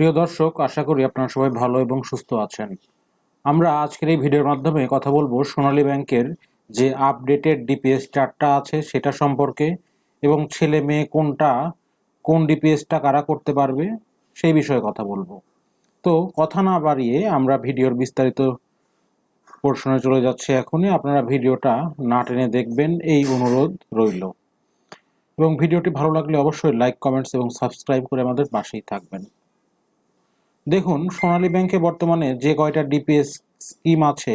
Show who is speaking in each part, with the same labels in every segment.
Speaker 1: প্রিয় দর্শক, আশা করি আপনারা সবাই ভালো এবং সুস্থ আছেন। আমরা আজকের এই ভিডিওর মাধ্যমে কথা বলব সোনালী ব্যাংকের যে আপডেটেড ডিপিএস চার্টটা আছে সেটা সম্পর্কে এবং ছেলে মেয়ে কোনটা, কোন ডিপিএসটা কারা করতে পারবে সেই বিষয়ে কথা বলব। তো কথা না বাড়িয়ে আমরা ভিডিওর বিস্তারিত পোর্শনে চলে যাচ্ছি এখনই। আপনারা ভিডিওটা না টেনে দেখবেন, এই অনুরোধ রইল। এবং ভিডিওটি ভালো লাগলে অবশ্যই লাইক, কমেন্টস এবং সাবস্ক্রাইব করে আমাদের পাশেই থাকবেন। দেখুন, সোনালী ব্যাংকে বর্তমানে যে কয়টা ডিপিএস স্কিম আছে,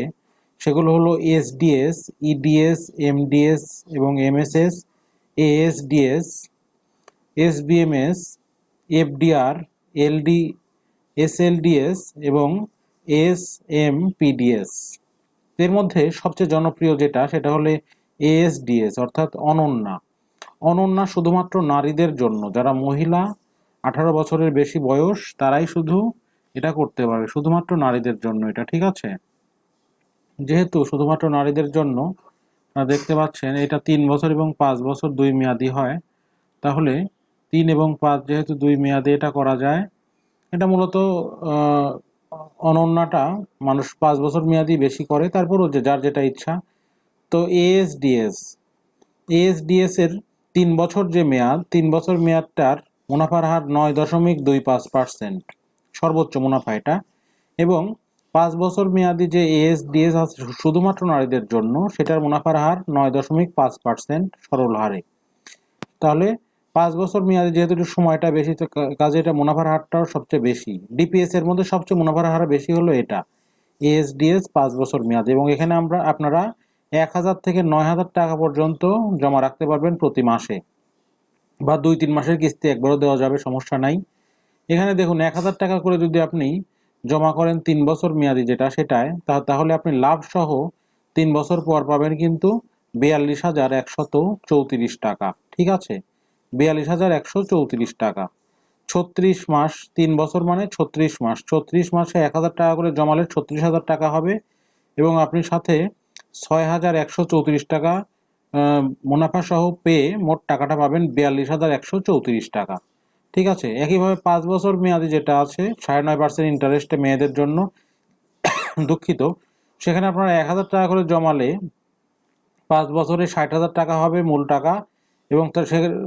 Speaker 1: সেগুলো হলো এসডিএস ইডিএস এমডিএস এবং MSS ASDS SBMS FDR LD SLDS এবং এস এম পিডিএস এর মধ্যে সবচেয়ে জনপ্রিয় যেটা, সেটা হলো এএসডিএস অর্থাৎ অনন্যা। অনন্যা শুধুমাত্র নারীদের জন্য, যারা মহিলা আঠারো বছরের বেশি বয়স তারাই শুধু এটা করতে পারবে শুধুমাত্র নারীদের জন্য এটা, ঠিক আছে? যেহেতু শুধুমাত্র নারীদের জন্য দেখতে পাচ্ছেন এটা তিন বছর এবং পাঁচ বছর দুই মেয়াদি হয়, তাহলে তিন এবং পাঁচ যেহেতু দুই মেয়াদে এটা করা যায়, এটা মূলত অনন্যাটা মানুষ পাঁচ বছর মেয়াদি বেশি করে, তারপরও যে যার যেটা ইচ্ছা। তো এএসডিএস এএসডিএস এর তিন বছর যে মেয়াদ, তিন বছর মেয়াদটার মুনাফার হার নয় দশমিক দুই পাঁচ পার্সেন্ট, সর্বোচ্চ মুনাফা এটা। এবং পাঁচ বছর মেয়াদি যে এএসডিএস আছে শুধুমাত্র নারীদের জন্য, সেটার মুনাফার হার নয় দশমিক পাঁচ পার্সেন্ট সরল হারে। তাহলে পাঁচ বছর মেয়াদি যেহেতু একটু সময়টা বেশি, তো কাজে এটা মুনাফার হারটাও সবচেয়ে বেশি। ডিপিএস এর মধ্যে সবচেয়ে মুনাফার হার বেশি হলো এটা এএসডিএস পাঁচ বছর মেয়াদ। এবং এখানে আমরা, আপনারা এক হাজার থেকে নয় হাজার টাকা পর্যন্ত জমা রাখতে পারবেন প্রতি মাসে। বা দুই, তিন মাসের কিস্তি একবারও দেওয়া যাবে, সমস্যা নাই। এখানে দেখুন, এক হাজার টাকা করে যদি আপনি জমা করেন তিন বছর মেয়াদি যেটা সেটায়, তা, তাহলে আপনি লাভ সহ তিন বছর পর পাবেন কিন্তু বিয়াল্লিশ হাজার একশত চৌত্রিশ টাকা, ঠিক আছে? বিয়াল্লিশ হাজার একশো চৌত্রিশ টাকা। ছত্রিশ মাস, তিন বছর মানে ছত্রিশ মাস। ছত্রিশ মাসে এক হাজার টাকা করে জমালে ছত্রিশ হাজার টাকা হবে এবং আপনি সাথে ছয় হাজার একশো চৌত্রিশ টাকা আহ, মুনাফা সহ পেয়ে মোট টাকাটা পাবেন বিয়াল্লিশ হাজার একশো চৌত্রিশ টাকা। ঠিক আছে? একইভাবে পাঁচ বছর মেয়াদি যেটা আছে সাড়ে নয় পার্সেন্ট ইন্টারেস্টে মেয়েদের জন্য দুঃখিত। সেখানে আপনারা এক হাজার টাকা করে জমালে পাঁচ বছরে ষাট হাজার টাকা হবে মূল টাকা এবং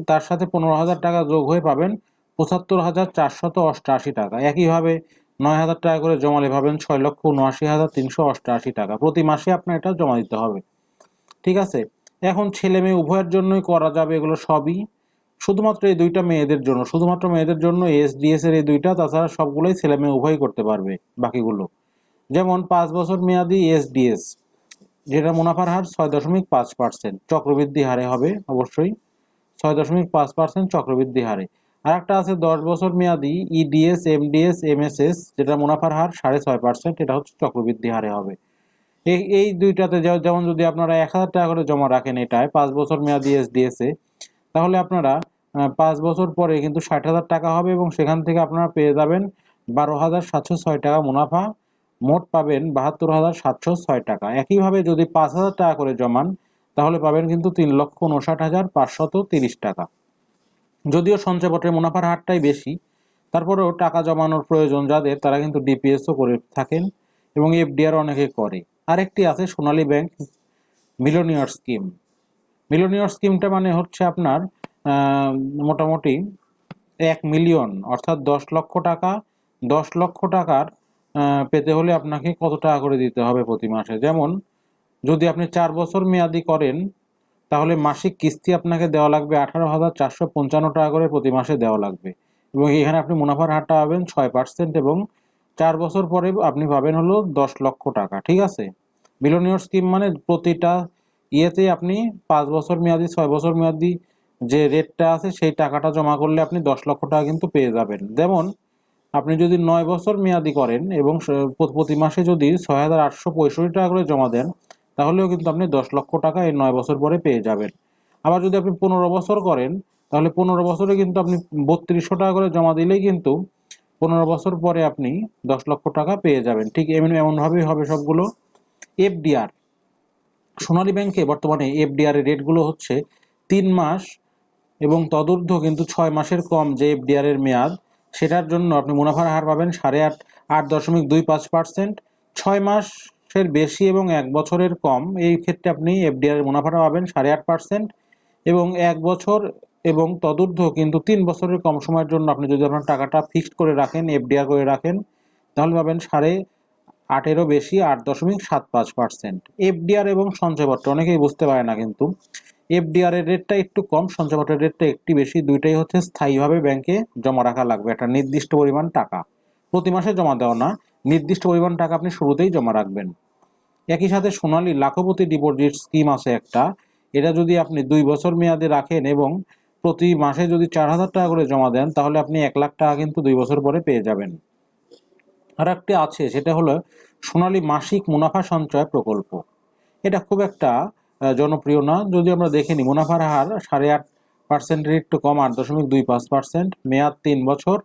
Speaker 1: তার সাথে পনেরো হাজার টাকা যোগ হয়ে পাবেন পঁচাত্তর হাজার চারশত অষ্টআশি টাকা। একইভাবে নয় হাজার টাকা করে জমালে পাবেন ছয় লক্ষ উনআশি হাজার তিনশো অষ্টআশি টাকা। প্রতি মাসে আপনার এটা জমা দিতে হবে। ঠিক আছে? এখন ছেলে মেয়ে উভয়ের জন্যই করা যাবে এগুলো সবই। শুধুমাত্র এই দুইটা মেয়েদের জন্য, শুধুমাত্র মেয়েদের জন্য এসডিএস এর এই দুইটা, তাছাড়া সবগুলোই ছেলে মেয়ে উভয়ই করতে পারবে বাকিগুলো। যেমন পাঁচ বছর মেয়াদি এসডিএস যেটা মুনাফার হার ছয় দশমিক পাঁচ পার্সেন্ট, চক্রবৃদ্ধি হারে হবে অবশ্যই, ছয় দশমিক পাঁচ পার্সেন্ট চক্রবৃদ্ধি হারে। আর একটা আছে দশ বছর মেয়াদি ইডিএস, এমডিএস, এমএসএস যেটা মুনাফার হার সাড়ে ছয় পার্সেন্ট, এটা হচ্ছে চক্রবৃদ্ধি হারে হবে। এই এই দুইটাতে যেমন যদি আপনারা এক হাজার টাকা করে জমা রাখেন এটায়, পাঁচ বছর মেয়াদি এসডিএস এ, তাহলে আপনারা পাঁচ বছর পরে কিন্তু ষাট হাজার টাকা হবে এবং সেখান থেকে আপনারা পেয়ে যাবেন বারো হাজার সাতশো ছয় টাকা মুনাফা। মোট পাবেন বাহাত্তর হাজার সাতশো ছয় টাকা। একইভাবে যদি পাঁচ হাজার টাকা করে জমান, তাহলে পাবেন কিন্তু তিন লক্ষ উনষাট হাজার পাঁচশত তিরিশ টাকা। যদিও সঞ্চয়পত্রের মুনাফার হারটাই বেশি, তারপরেও টাকা জমানোর প্রয়োজন যাদের, তারা কিন্তু ডিপিএসও করে থাকেন এবং এফডিআর অনেকে করে। আরেকটি আছে Sonali bank millionaire scheme. Millionaire স্কিমটা মানে হচ্ছে আপনার মোটামুটি এক মিলিয়ন, অর্থাৎ দশ লক্ষ টাকা। দশ লক্ষ টাকার পেতে হলে আপনাকে কত টাকা করে দিতে হবে প্রতি মাসে? যেমন, যদি আপনি চার বছর মেয়াদি করেন, তাহলে মাসিক কিস্তি আপনাকে দেওয়া লাগবে আঠারো হাজার চারশো পঞ্চান্ন টাকা করে প্রতি মাসে দেওয়া লাগবে। এবং এখানে আপনি মুনাফার হারটা পাবেন ছয় পার্সেন্ট এবং চার বছর পরে আপনি পাবেন হলো দশ লক্ষ টাকা, ঠিক আছে? বিলোনিয়র স্কিম মানে প্রতিটা ইয়েতে আপনি পাঁচ বছর মেয়াদি, ছয় বছর মেয়াদি যে রেটটা আছে সেই টাকাটা জমা করলে আপনি দশ লক্ষ টাকা কিন্তু পেয়ে যাবেন। যেমন, আপনি যদি নয় বছর মেয়াদি করেন এবং প্রতি মাসে যদি ছয় হাজার আটশো পঁয়ষট্টি টাকা করে জমা দেন, তাহলেও কিন্তু আপনি দশ লক্ষ টাকা এই নয় বছর পরে পেয়ে যাবেন। আবার যদি আপনি পনেরো বছর করেন, তাহলে পনেরো বছরে কিন্তু আপনি বত্রিশশো টাকা করে জমা দিলেই কিন্তু পনেরো বছর পরে আপনি দশ লক্ষ টাকা পেয়ে যাবেন। ঠিক এমন, এমনভাবেই হবে সবগুলো। এফডিআর। সোনালী ব্যাংকে বর্তমানে এফডিআর এর রেটগুলো হচ্ছে তিন মাস এবং তদূর্ধ্ব কিন্তু ছয় মাসের কম যে এফডিআর এর মেয়াদ। সেটার জন্য আপনি মুনাফার হার পাবেন সাড়ে আট আট দশমিক দুই পাঁচ পার্সেন্ট। ছয় মাসের বেশি এবং এক বছরের কম, এই ক্ষেত্রে আপনি এফডিআর মুনাফাটা পাবেন সাড়ে আট পার্সেন্ট। এবং এক বছর এবং তদূর্ধ্ব কিন্তু তিন বছরের কম সময়ের জন্য আপনি যদি আপনার টাকাটা ফিক্সড করে রাখেন, এফডিআর করে রাখেন, তাহলে পাবেন সাড়ে আটেরও বেশি আট দশমিক সাত পাঁচ পার্সেন্ট এফডিআর এবং সঞ্চয়পত্র অনেকেই বুঝতে পারে না কিন্তু। এফডিআর এর রেটটা একটু কম সঞ্চয়পত্রের রেটটা একটু বেশি, দুইটাই হচ্ছে স্থায়ীভাবে ব্যাংকে জমা রাখা লাগবে, একটা নির্দিষ্ট পরিমাণ টাকা। প্রতি মাসে জমা দেওয়া না, নির্দিষ্ট পরিমাণ টাকা আপনি শুরুতেই জমা রাখবেন। একই সাথে সোনালী লাখপতি ডিপোজিট স্কিম আছে একটা। এটা যদি আপনি দুই বছর মেয়াদে রাখেন এবং প্রতি মাসে যদি চার হাজার টাকা করে জমা দেন, তাহলে আপনি এক লাখ টাকা কিন্তু দুই বছর পরে পেয়ে যাবেন। আর একটি আছে, সেটা হলো সোনালী মাসিক মুনাফা সঞ্চয় প্রকল্প। এটা খুব একটা জনপ্রিয় না। যদি আমরা দেখে নিই, মুনাফার হার সাড়ে আট পার্সেন্টের একটু কম, আট দশমিক দুই পাঁচ পার্সেন্ট, মেয়াদ তিন বছর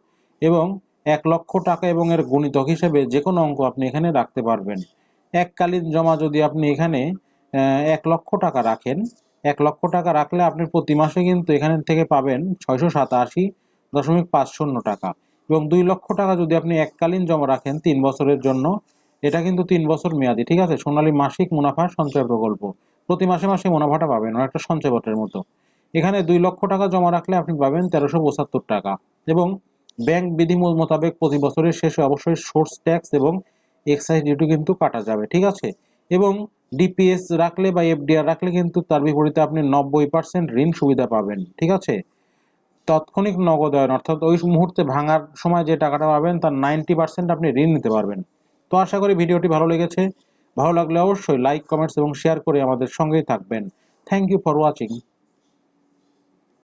Speaker 1: এবং এক লক্ষ টাকা এবং এর গুণিতক হিসেবে যে কোনো অঙ্ক আপনি এখানে রাখতে পারবেন। এককালীন জমা যদি আপনি এখানে এক লক্ষ টাকা রাখেন, এক লক্ষ টাকা রাখলে আপনি প্রতি মাসে কিন্তু এখান থেকে পাবেন ছয়শো সাতাশি দশমিক পাঁচ শূন্য টাকা। এবং দুই লক্ষ টাকা যদি আপনি এককালীন জমা রাখেন তিন বছরের জন্য, এটা কিন্তু তিন বছর মেয়াদি, ঠিক আছে? সোনালী মাসিক মুনাফা সঞ্চয় প্রকল্প। প্রতি মাসে মাসে মুনাফাটা পাবেন, অনেকটা সঞ্চয়পত্রের মতো। এখানে দুই লক্ষ টাকা জমা রাখলে আপনি পাবেন তেরোশো পঁচাত্তর টাকা এবং ব্যাংক বিধি মোতাবেক প্রতি বছরের শেষে অবশ্যই সোর্স ট্যাক্স এবং এক্সাইজ ডিউটি কিন্তু কাটা যাবে, ঠিক আছে? এবং ডিপিএস রাখলে বা এফডিআর রাখলে কিন্তু তার বিপরীতে আপনি নব্বই পার্সেন্ট ঋণ সুবিধা পাবেন, ঠিক আছে? তাৎক্ষণিক নগদায়ন অর্থাৎ ওই মুহূর্তে ভাঙার সময় যে টাকাটা পাবেন তার নাইনটি পার্সেন্ট আপনি ঋণ নিতে পারবেন। তো আশা করি ভিডিওটি ভালো লেগেছে। ভালো লাগলে অবশ্যই লাইক, কমেন্টস এবং শেয়ার করে আমাদের সঙ্গেই থাকবেন। Thank you for watching.